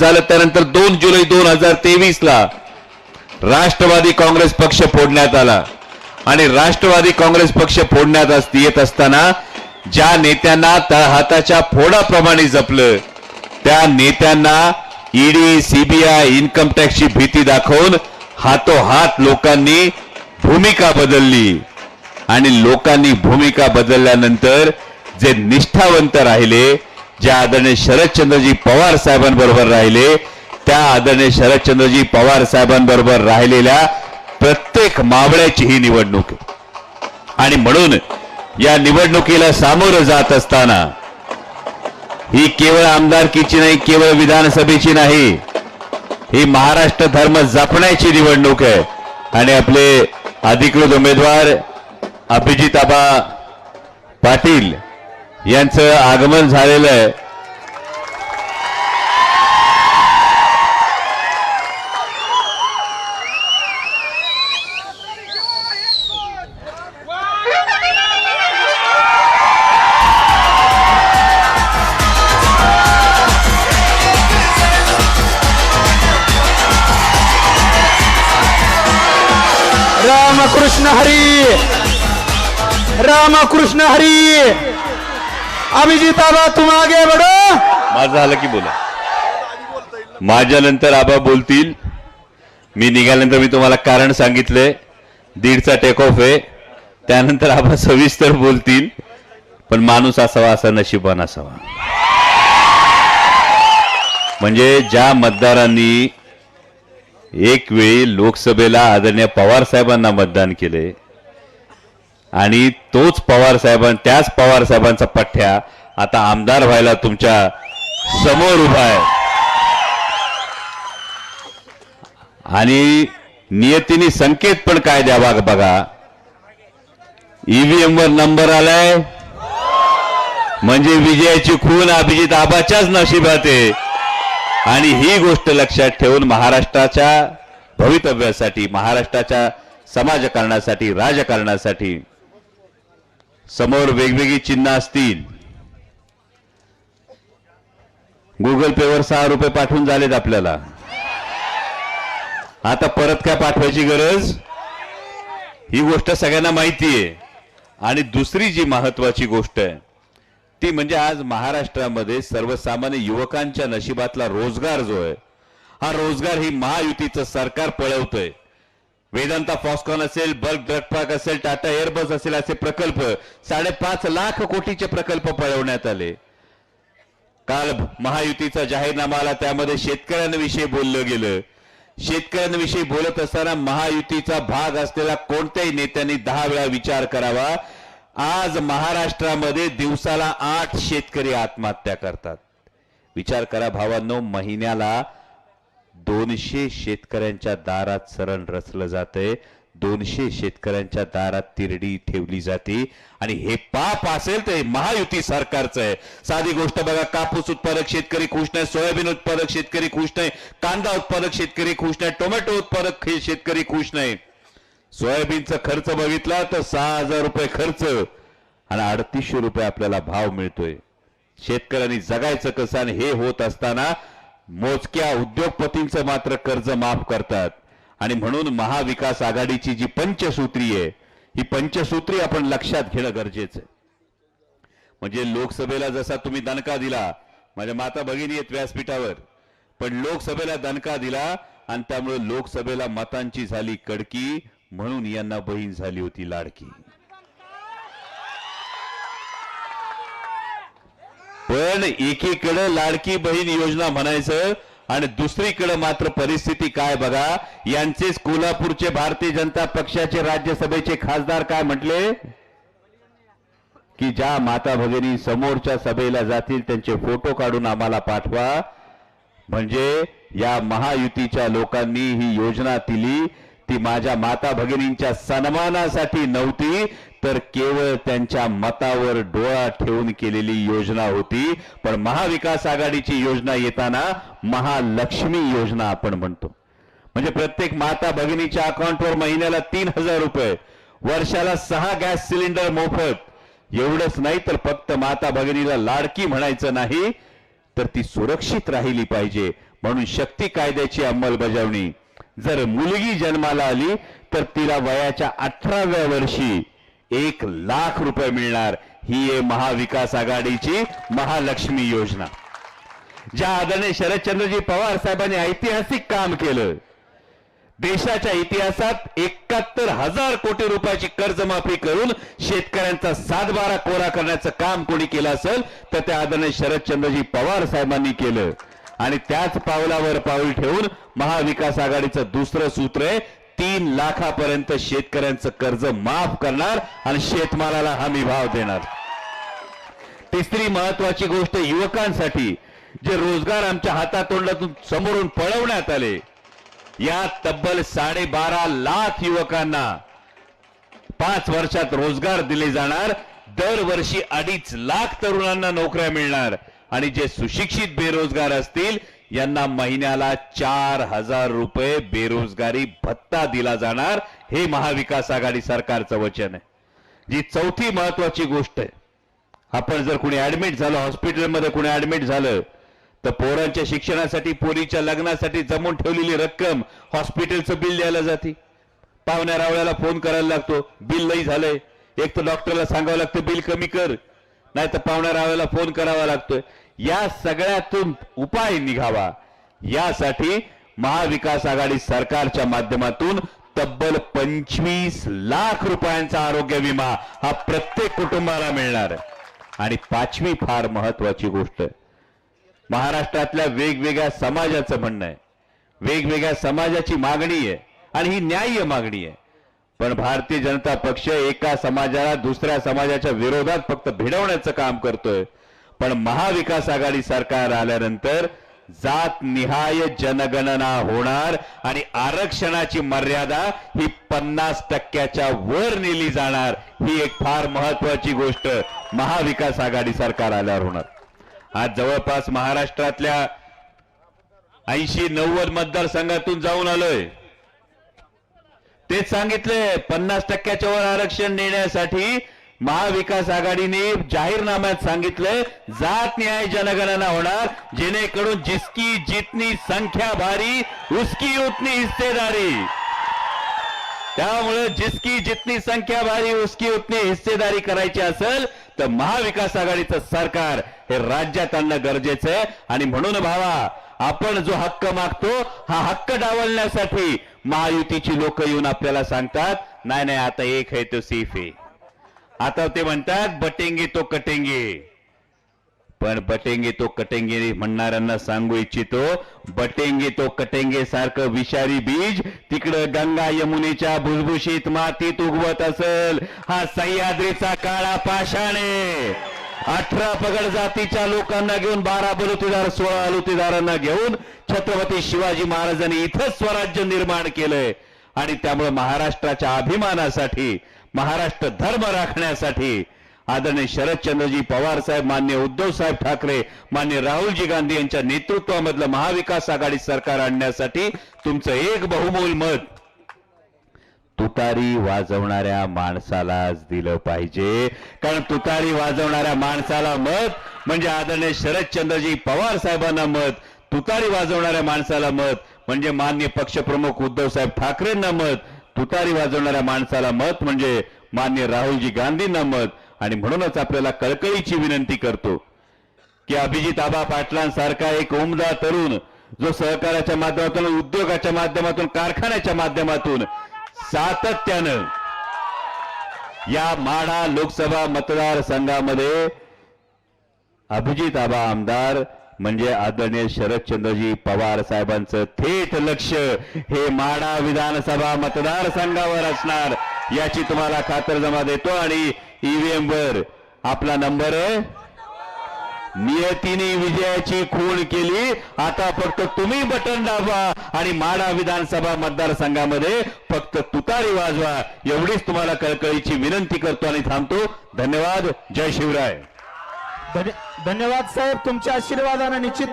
झालं त्यानंतर दोन जुलै दोन हजार तेवीस ला राष्ट्रवादी काँग्रेस पक्ष फोडण्यात आला. आणि राष्ट्रवादी काँग्रेस पक्ष फोडण्यात येत असताना ज्या नेत्यांना तळहाताच्या फोडाप्रमाणे जपलं त्या नेत्यांना ईडी सीबीआय इन्कम टॅक्सची भीती दाखवून हातोहात लोकांनी भूमिका बदलली. आणि लोकांनी भूमिका बदलल्यानंतर जे निष्ठावंत राहिले जे आदरणीय शरदचंद्रजी पवार साहेबांबरोबर राहिले त्या आदरणीय शरदचंद्रजी पवार साहेबांबरोबर राहिलेल्या प्रत्येक मावळ्याची ही निवडणूक आणि म्हणून या निवडणुकीला सामोरं जात असताना ही केवळ आमदारकीची नाही केवळ विधानसभेची नाही ही महाराष्ट्र धर्म जपण्याची निवडणूक आहे. आणि आपले अधिकृत उमेदवार अभिजिताबा पाटील यांचं आगमन झालेलं आहे. रामकृष्ण हरी! रामकृष्ण हरी! अभिजीत आबा तुम आगे बडो. माझं झालं की बोला. माझ्यानंतर आबा बोलतील. मी निघाल्यानंतर मी तुम्हाला कारण सांगितलंय दीडचा टेक ऑफ आहे. त्यानंतर आबा सविस्तर बोलतील. पण माणूस असावा असा नशिबान असावा. म्हणजे ज्या मतदारांनी एक वेळी लोकसभेला आदरणीय पवार साहेबांना मतदान केले आणि तोच पवार साहेबां त्याच पवार साहेबांचा पठ्ठ्या आता आमदार व्हायला तुमच्यासमोर उभा आहे. आणि नियतीने संकेत पण काय द्यावा बघा. ईव्हीएम वर नंबर आलाय. म्हणजे विजयाची खून अभिजित आबाच्याच नशिबात आहे. आणि ही गोष्ट लक्षात ठेवून महाराष्ट्राच्या भवितव्यासाठी महाराष्ट्राच्या समाजकारणासाठी राजकारणासाठी समोर वेगवेगळी चिन्ह असतील. गुगल पेवर सहा रुपये पाठवून झालेत आपल्याला. आता परत काय पाठवायची गरज? ही गोष्ट सगळ्यांना माहिती आहे. आणि दुसरी जी महत्वाची गोष्ट आहे ती म्हणजे आज महाराष्ट्रामध्ये सर्वसामान्य युवकांच्या नशिबातला रोजगार जो आहे हा रोजगार ही महायुतीचं सरकार पळवतंय. वेदांता फॉस्कॉन असेल बल्क ड्रग पार्क असेल टाटा एअरबस असेल असे प्रकल्प साडेपाच लाख कोटीचे प्रकल्प पळवण्यात आले. काल महायुतीचा जाहीरनामा आला त्यामध्ये शेतकऱ्यांविषयी बोललं गेलं. शेतकऱ्यांविषयी बोलत असताना महायुतीचा भाग असलेला कोणत्याही नेत्यांनी दहा वेळा विचार करावा. आज महाराष्ट्रामध्ये दिवसाला आठ शेतकरी आत्महत्या करतात. विचार करा भावांनो महिन्याला दोनशे शेतकऱ्यांच्या दारात सरण रचलं जातंय. दोनशे शेतकऱ्यांच्या दारात तिरडी ठेवली जाते. आणि हे पाप असेल तर महायुती सरकारचं आहे. साधी गोष्ट बघा कापूस उत्पादक शेतकरी खुश नाही सोयाबीन उत्पादक शेतकरी खुश नाही कांदा उत्पादक शेतकरी खुश नाही टोमॅटो उत्पादक शेतकरी खुश नाही. सोयाबीनचा खर्च बघितला तर सहा हजार रुपये खर्च आणि अडतीसशे रुपये आपल्याला भाव मिळतोय. शेतकऱ्यांनी जगायचं कसं आणि हे होत असताना मोजक्या उद्योगपतींचं मात्र कर्ज माफ करतात. आणि म्हणून महाविकास आघाडीची जी पंचसूत्री आहे ही पंचसूत्री आपण लक्षात घेणं गरजेचं आहे. म्हणजे लोकसभेला जसा तुम्ही दणका दिला माझ्या माता भगिनी आहेत व्यासपीठावर पण लोकसभेला दणका दिला आणि त्यामुळे लोकसभेला मतांची झाली कडकी म्हणून यांना बहीण झाली होती लाडकी. पण एकीकडे लाडकी बहीण योजना म्हणायचं आणि दुसरीकडे मात्र परिस्थिती काय बघा यांचेच कोल्हापूरचे भारतीय जनता पक्षाचे राज्यसभेचे खासदार काय म्हटले? की ज्या माता भगिनी समोरच्या सभेला जातील त्यांचे फोटो काढून आम्हाला पाठवा. म्हणजे या महायुतीच्या लोकांनी ही योजना दिली. ती माझ्या माता भगिनींच्या सन्मानासाठी नव्हती तर केवळ त्यांच्या मतावर डोळा ठेवून केलेली योजना होती. पण महाविकास आघाडीची योजना येताना महालक्ष्मी योजना आपण म्हणतो. म्हणजे प्रत्येक माता भगिनीच्या अकाउंटवर महिन्याला तीन हजार रुपये वर्षाला सहा गॅस सिलेंडर मोफत. एवढंच नाही तर फक्त माता भगिनीला लाडकी म्हणायचं नाही तर ती सुरक्षित राहिली पाहिजे. म्हणून शक्ती कायद्याची अंमलबजावणी जर मुलगी जन्माला आली तर तिला वयाच्या अठराव्या वर्षी एक लाख रुपये मिळणार. ही आहे महाविकास आघाडीची महालक्ष्मी योजना. ज्या आदरणीय शरदचंद्रजी पवार साहेबांनी ऐतिहासिक काम केलं. देशाच्या इतिहासात एकाहत्तर हजार कोटी रुपयाची कर्जमाफी करून शेतकऱ्यांचा सातबारा कोरा करण्याचं काम कोणी केलं असेल तर त्या आदरणीय शरदचंद्रजी पवार साहेबांनी केलं. आणि त्याच पावलावर पाऊल ठेवून महाविकास आघाडीचं दुसरं सूत्र आहे तीन लाखापर्यंत शेतकऱ्यांचं कर्ज माफ करणार आणि शेतमालाला हमी भाव देणार. तिसरी महत्वाची गोष्ट युवकांसाठी जे रोजगार आमच्या हातातोंडातून समोरून पळवण्यात आले या तब्बल साडेबारा लाख युवकांना पाच वर्षात रोजगार दिले जाणार दरवर्षी अडीच लाख तरुणांना नोकऱ्या मिळणार. आणि जे सुशिक्षित बेरोजगार असतील यांना महिन्याला चार हजार रुपये बेरोजगारी भत्ता दिला जाणार हे महाविकास आघाडी सरकारचं वचन आहे. जी चौथी महत्वाची गोष्ट आहे आपण जर कुणी ऍडमिट झालं हॉस्पिटलमध्ये कुणी ऍडमिट झालं तर पोरांच्या शिक्षणासाठी पोरीच्या लग्नासाठी जमून ठेवलेली रक्कम हॉस्पिटलचं बिल द्यायला जाते. पाहुण्या रावळ्याला फोन करायला लागतो बिल लई झालंय. एक तर डॉक्टरला सांगावं लागतं बिल कमी कर. नाही तर पाहुण्या रावळ्याला फोन करावा लागतोय. या सगळ्यातून उपाय निघावा. यासाठी महाविकास आघाडी सरकारच्या माध्यमातून तब्बल पंचवीस लाख रुपयांचा आरोग्य विमा हा प्रत्येक कुटुंबाला मिळणार आणि पाचवी फार महत्वाची गोष्ट महाराष्ट्रातल्या वेगवेगळ्या समाजाचं म्हणणं आहे. वेगवेगळ्या समाजाची मागणी आहे. आणि ही न्याय्य मागणी आहे. पण भारतीय जनता पक्ष एका समाजाला दुसऱ्या समाजाच्या विरोधात फक्त भिडवण्याचं काम करतोय. पण महाविकास आघाडी सरकार आल्यानंतर जात निहाय जनगणना होणार आणि आरक्षणाची मर्यादा ही पन्नास टक्क्याच्या वर नेली जाणार. ही एक फार महत्वाची गोष्ट महाविकास आघाडी सरकार आल्यावर होणार. आज जवळपास महाराष्ट्रातल्या ऐंशी नव्वद मतदारसंघातून जाऊन आलोय. तेच सांगितले पन्नास टक्क्याच्या वर आरक्षण देण्यासाठी महाविकास आघाडीने जाहीरनाम्यात सांगितलंय जात न्याय जनगणना होणार जेणेकरून जिसकी जितनी संख्या भारी उसकी उतनी हिस्सेदारी. त्यामुळे जिसकी जितनी संख्या भारी उसकी उतनी हिस्सेदारी करायची असेल तर महाविकास आघाडीचं सरकार हे राज्यात आणणं गरजेचं आहे. आणि म्हणून भावा आपण जो हक्क मागतो हा हक्क डावलण्यासाठी महायुतीची लोक येऊन आपल्याला सांगतात नाही नाही आता एक आहे तो सेफ आहे. आता ते म्हणतात बटेंगे तो कटेंगे. पण बटेंगे तो कटेंगे म्हणणाऱ्यांना सांगू इच्छितो बटेंगे तो कटेंगे सारखं विषारी बीज तिकडं गंगा यमुनेच्या भुसभुशीत मातीत उगवत असेल. हा सह्याद्रीचा काळा पाषाणे अठरा पगड जातीच्या लोकांना घेऊन बारा बलुतेदार सोळा अलुतेदारांना घेऊन छत्रपती शिवाजी महाराजांनी इथं स्वराज्य निर्माण केलंय. आणि त्यामुळे महाराष्ट्राच्या अभिमानासाठी महाराष्ट्र धर्म राखण्यासाठी आदरणीय शरदचंद्रजी पवार साहेब मान्य उद्धव साहेब ठाकरे मान्य राहुलजी गांधी यांच्या नेतृत्वामधलं महाविकास आघाडी सरकार आणण्यासाठी तुमचं एक बहुमोल मत तुतारी वाजवणाऱ्या माणसालाच दिलं पाहिजे. कारण तुतारी वाजवणाऱ्या माणसाला मत म्हणजे आदरणीय शरदचंद्रजी पवार साहेबांना मत तुतारी वाजवणाऱ्या माणसाला मत म्हणजे मान्य पक्षप्रमुख उद्धव साहेब ठाकरेंना मत तुतारी वाजवणाऱ्या माणसाला मत म्हणजे मान्य राहुलजी गांधींना मत. आणि म्हणूनच आपल्याला कळकळीची विनंती करतो की अभिजित आबा पाटलांसारखा एक उमदा तरुण जो सहकाराच्या माध्यमातून उद्योगाच्या माध्यमातून कारखान्याच्या माध्यमातून सातत्यानं या माढा लोकसभा मतदारसंघामध्ये अभिजित आबा आमदार म्हणजे आदरणीय शरदचंद्रजी पवार साहेबांचं थेट लक्ष हे माढा विधानसभा मतदारसंघावर असणार याची तुम्हाला खातरजमा देतो. आणि ईव्हीएम वर आपला नंबर आहे. नियतीने विजयाची खूण केली. आता फक्त तुम्ही बटन दाबा आणि माडा विधानसभा मतदारसंघामध्ये फक्त तुतारी वाजवा. एवढीच तुम्हाला कळकळीची विनंती करतो आणि थांबतो. धन्यवाद. जय शिवराय. धन्यवाद साहेब. तुमच्या आशीर्वादाने निश्चित